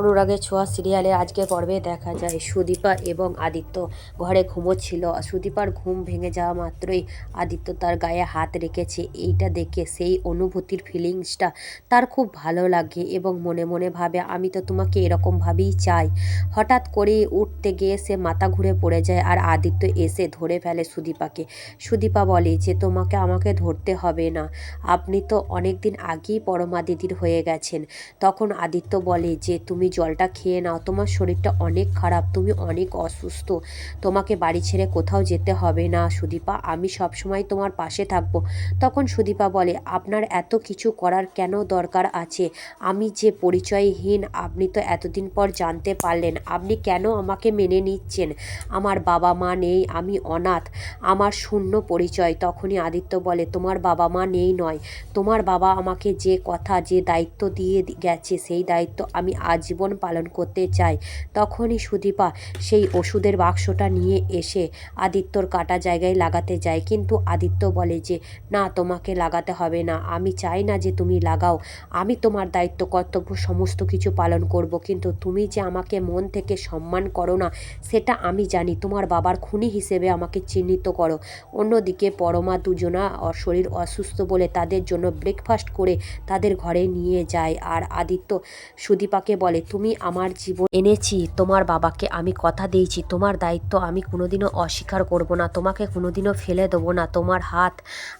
অনুরাগের ছোঁয়া সিরিয়ালে আজকের পর্বে দেখা যায়। সুদীপা এবং আদিত্য ঘরে ঘুমোচ্ছিল। সুদীপার ঘুম ভেঙে যাওয়া মাত্রই আদিত্য তার গায়ে হাত রেখেছে। এইটা দেখে সেই অনুভূতির ফিলিংসটা তার খুব ভালো লাগে এবং মনে মনে ভাবে, আমি তো তোমাকে এরকমভাবেই চাই। হঠাৎ করে উঠতে গিয়ে সে মাথা ঘুরে পড়ে যায় আর আদিত্য এসে ধরে ফেলে সুদীপাকে। সুদীপা বলে, যে তোমাকে আমাকে ধরতে হবে না। আপনি তো অনেক দিন আগেই পরমা দিদির হয়ে গেছেন। তখন আদিত্য বলে, যে তুমি জলটা খেয়ে নাও। তোমার শরীরটা অনেক খারাপ, তুমি অনেক অসুস্থ। তোমাকে বাড়ি ছেড়ে কোথাও যেতে হবে না, সুদীপা। আমি সবসময় তোমার পাশে থাকব। তখন সুদীপা বলে, আপনার এত কিছু করার কেন দরকার আছে? আমি যে পরিচয়হীন, আপনি তো এতদিন পর জানতে পারলেন। আপনি কেন আমাকে মেনে নিচ্ছেন? আমার বাবা মা নেই, আমি অনাথ। আমার শূন্য পরিচয়। তখনই আদিত্য বলে, তোমার বাবা মা নেই নয়। তোমার বাবা আমাকে যে কথা, যে দায়িত্ব দিয়ে গেছে, সেই দায়িত্ব আমি আজীবন পালন করতে চাই তখনই সুদীপা সেই ওষুধের বাক্সটা নিয়ে এসে আদিত্যর কাটা জায়গায় লাগাতে যায়। কিন্তু আদিত্য বলে যে, না, তোমাকে লাগাতে হবে না। আমি চাই না যে তুমি লাগাও। আমি তোমার দায়িত্ব, কর্তব্য, সমস্ত কিছু পালন করব। কিন্তু তুমি যে আমাকে মন থেকে সম্মান করো না, সেটা আমি জানি। তোমার বাবার খুনি হিসেবে আমাকে চিহ্নিত করো। অন্যদিকে পরমা দুজনা শরীর অসুস্থ বলে তাদের জন্য ব্রেকফাস্ট করে তাদের ঘরে নিয়ে যায়। আর আদিত্য সুদীপাকে বলে তুমি আমার জীবন এনেছি, তোমার বাবাকে আমি কথা দিয়েছি, তোমার দায়িত্ব আমি কোনোদিনও অস্বীকার করব না, তোমাকে কোনোদিনও ফেলে দেবো না, তোমার হাত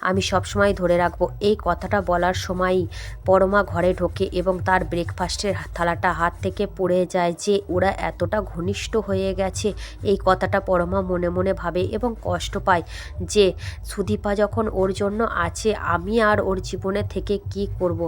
আমি সবসময় ধরে রাখব এই কথাটা বলার সময়ই পরমা ঘরে ঢোকে এবং তার ব্রেকফাস্টের থালাটা হাত থেকে পড়ে যায় যে ওরা এতটা ঘনিষ্ঠ হয়ে গেছে এই কথাটা পরমা মনে মনে ভাবে এবং কষ্ট পায় যে সুদীপা যখন ওর জন্য আছে, আমি আর ওর জীবনে থেকে কি করব।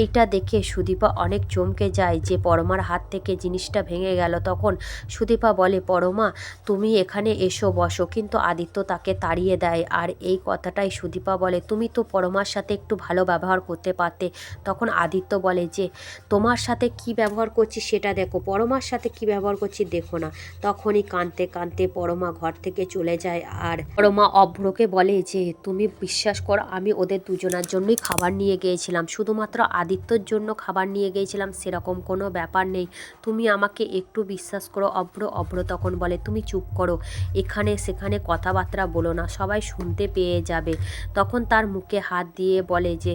এইটা দেখে সুদীপা অনেক চমকে যায় যে পরমার হাত থেকে জিনিসটা ভেঙে গেল। তখন সুদীপা বলে, পরমা, তুমি এখানে এসো, বসো। কিন্তু আদিত্য তাকে তাড়িয়ে দেয়। আর এই কথাটাই সুদীপা বলে, তুমি তো পরমার সাথে একটু ভালো ব্যবহার করতে পারতে। তখন আদিত্য বলে, যে, তোমার সাথে কি ব্যবহার করছি সেটা দেখো। পরমার সাথে কি ব্যবহার করছি দেখো না। তখনই কাঁদতে কাঁদতে পরমা ঘর থেকে চলে যায়। আর পরমা অভ্রকে বলে, যে, তুমি বিশ্বাস করো, আমি ওদের দুজনার জন্যই খাবার নিয়ে গিয়েছিলাম। শুধুমাত্র আদিত্যর জন্য খাবার নিয়ে গিয়েছিলাম, সেরকম কোনো ব্যাপার নেই। তুমি আমাকে একটু বিশ্বাস করো, অভ্র অভ্র তখন বলে, তুমি চুপ করো। এখানে সেখানে কথাবার্তা বলো না, সবাই শুনতে পেয়ে যাবে। তখন তার মুখে হাত দিয়ে বলে যে,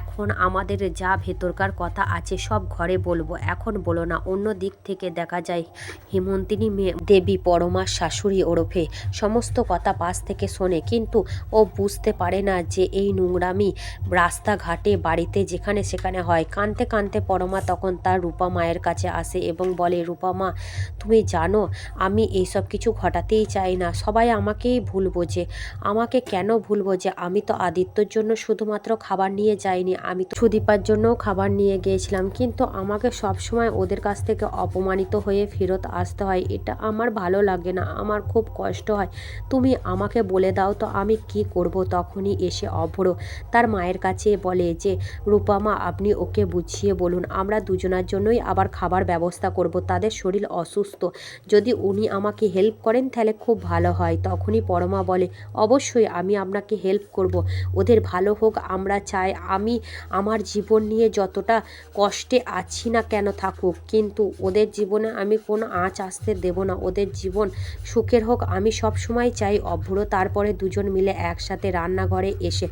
এখন আমাদের যা ভেতরকার কথা আছে সব ঘরে বলব। এখন বলো না, অন্য দিক থেকে দেখা যায় হেমন্তিনী দেবী পরমার শাশুড়ি ওরফে সমস্ত কথা পাশ থেকে শোনে। কিন্তু ও বুঝতে পারে না যে এই নোংরামি রাস্তাঘাটে, বাড়িতে, যেখানে সেখানে হয়। কানতে কানতে পরমা তখন তার রূপা মায়ের কাছে আসে এবং বলে, রূপা মা, তুমি জানো, আমি এইসব কিছু ঘটাতেই চাই না। সবাই আমাকেই ভুল বোঝে। আমাকে কেন ভুল বোঝে? আমি তো আদিত্যর জন্য শুধুমাত্র খাবার নিয়ে যাইনি। আমি তো সুদীপার জন্যও খাবার নিয়ে গিয়েছিলাম। কিন্তু আমাকে সবসময় ওদের কাছ থেকে অপমানিত হয়ে ফেরত আসতে হয়। এটা আমার ভালো লাগে না। আমার খুব কষ্ট হয়। তুমি আমাকে বলে দাও তো আমি কি করব? তখনই এসে অভ্র তার মায়ের কাছে বলে যে রূপামা আপনি ওকে বুঝিয়ে বলুন। আমরা দুজনার জন্যই আবার খাবার ব্যবস্থা করব, তাদের শরীর অসুস্থ। যদি উনি আমাকে হেল্প করেন, তাহলে খুব ভালো হয়। তখনই পরমা বলে, অবশ্যই আমি আপনাকে হেল্প করব। ওদের ভালো হোক, আমরা চাই। আমি আমার জীবন নিয়ে যতটা কষ্টে আছি না কেন থাকুক, কিন্তু ওদের জীবনে আমি কোনো আঁচ আসতে দেব না। ওদের জীবন সুখের হোক, আমি সব সময় চাই অভ্র। তারপরে দুজন মিলে একসাথে রান্নাঘরে এসে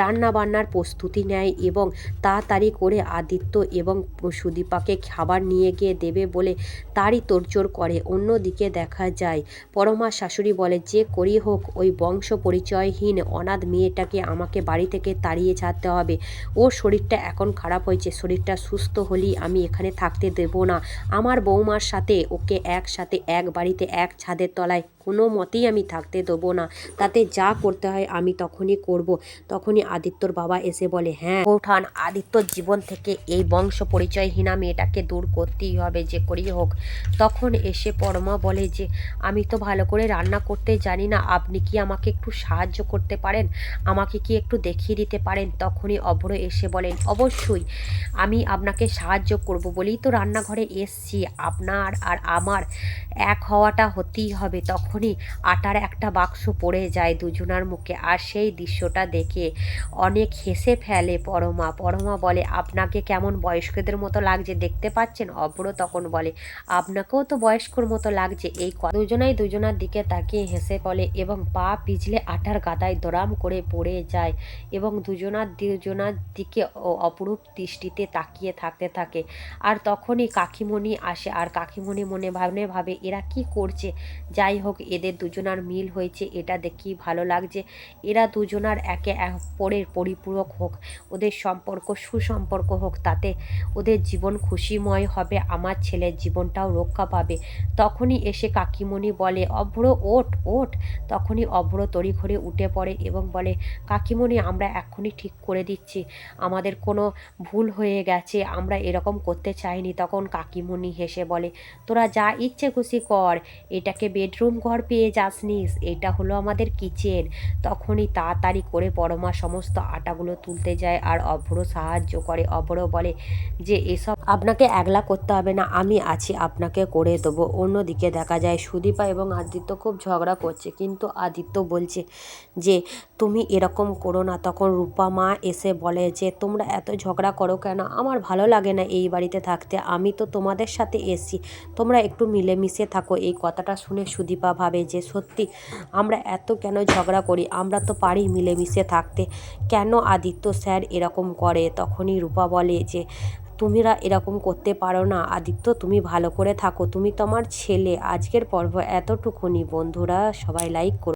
রান্না বান্নার প্রস্তুতি নেয় এবং তাড়াতাড়ি করে আদিত্য এবং সুদীপাকে খাবার নিয়ে গিয়ে দেবে বলে তারই তোড়জোড় করে। অন্যদিকে দেখা যায়, পরমা শাশুড়ি বলে, যে করি হোক, ওই বংশ পরিচয়হীন অনাথ মেয়েটাকে আমাকে বাড়ি থেকে তাড়িয়ে ছাড়তে হবে। ওর শরীরটা এখন খারাপ হয়েছে, শরীরটা সুস্থ হলেই আমি এখানে থাকতে দেব না। আমার বৌমার সাথে, ওকে একসাথে, এক বাড়িতে, এক ছাদের তলায় কোনো মতেই আমি থাকতে দেবো না। তাতে যা করতে হয় আমি তখনই করব। তখনই আদিত্যর বাবা এসে বলে হ্যাঁ ওঠান আদিত্যর জীবন থেকে এই বংশ পরিচয়হীনা মেয়েটাকে দূর করতেই হবে, যে করেই হোক। তখন এসে পরমা বলে যে, আমি তো ভালো করে রান্না করতে জানি না। আপনি কি আমাকে একটু সাহায্য করতে পারেন? আমাকে কি একটু দেখিয়ে দিতে পারেন? তখনই অভ্র এসে বলেন, অবশ্যই। আমি আপনাকে সাহায্য করব বলেই তো রান্নাঘরে এসছি। আপনার আর আমার এক হওয়াটা হতেই হবে। তখন তখনই আটার একটা বাক্স পড়ে যায় দুজনার মুখে আর সেই দৃশ্যটা দেখে অনেক হেসে ফেলে পরমা। পরমা বলে, আপনাকে কেমন বয়স্কদের মতো লাগছে দেখতে পাচ্ছেন? অভ্র তখন বলে, আপনাকেও তো বয়স্কর মতো লাগছে। এই দুজনাই দুজনার দিকে তাকিয়ে হেসে বলে, এবং পা পিছলে আটার গাদায় দরাম করে পড়ে যায়। এবং দুজনার দুজনার দিকে ও- অপরূপ দৃষ্টিতে তাকিয়ে থাকতে থাকে। আর তখনই কাকিমণি আসে। আর কাকিমণি মনে ভাবনে ভাবে, এরা কি করছে? যাই হোক এদের দুজনার মিল হয়েছে, এটা দেখি ভালো লাগছে। এরা দুজনার একে অপরের পরিপূরক হোক, ওদের সম্পর্ক সুসম্পর্ক হোক, তাতে ওদের জীবন খুশিময় হবে, আমার ছেলের জীবনটাও রক্ষা পাবে। তখনই এসে কাকিমণি বলে, অভ্র, ওঠ ওঠ। তখনই অভ্র তড়িঘড়ি উঠে পড়ে এবং বলে, কাকিমণি, আমরা এখনই ঠিক করে দিচ্ছি। আমাদের কোনো ভুল হয়ে গেছে, আমরা এরকম করতে চাইনি। তখন কাকিমণি হেসে বলে, তোরা যা ইচ্ছে খুশি কর, এটাকে বেডরুম ঘর পেয়ে যাসনিস এটা হলো আমাদের কিচেন। তখনই তাড়াতাড়ি করে পরমা সমস্ত আটাগুলো তুলতে যায় আর অভ্র সাহায্য করে। অভ্র বলে যে, এসব আপনাকে একলা করতে হবে না, আমি আছি, আপনাকে করে দেবো। অন্যদিকে দেখা যায় সুদীপা এবং আদিত্য খুব ঝগড়া করছে। কিন্তু আদিত্য বলছে যে, তুমি এরকম করো না। তখন রূপা মা এসে বলে যে, তোমরা এত ঝগড়া করো কেন? আমার ভালো লাগে না এই বাড়িতে থাকতে। আমি তো তোমাদের সাথে এসছি। তোমরা একটু মিলেমিশে থাকো। এই কথাটা শুনে সুদীপা ভাবে যে সত্যি আমরা এত কেন ঝগড়া করি? আমরা তো পারি মিলেমিশে থাকতে। কেন আদিত্য স্যার এরকম করে? তখনই রূপা বলে যে, তুমিরা এরকম করতে পারো না। আদিত্য, তুমি ভালো করে থাকো। তুমি তোমার ছেলে। আজকের পর্ব এতটুকুনি। বন্ধুরা, সবাই লাইক করো।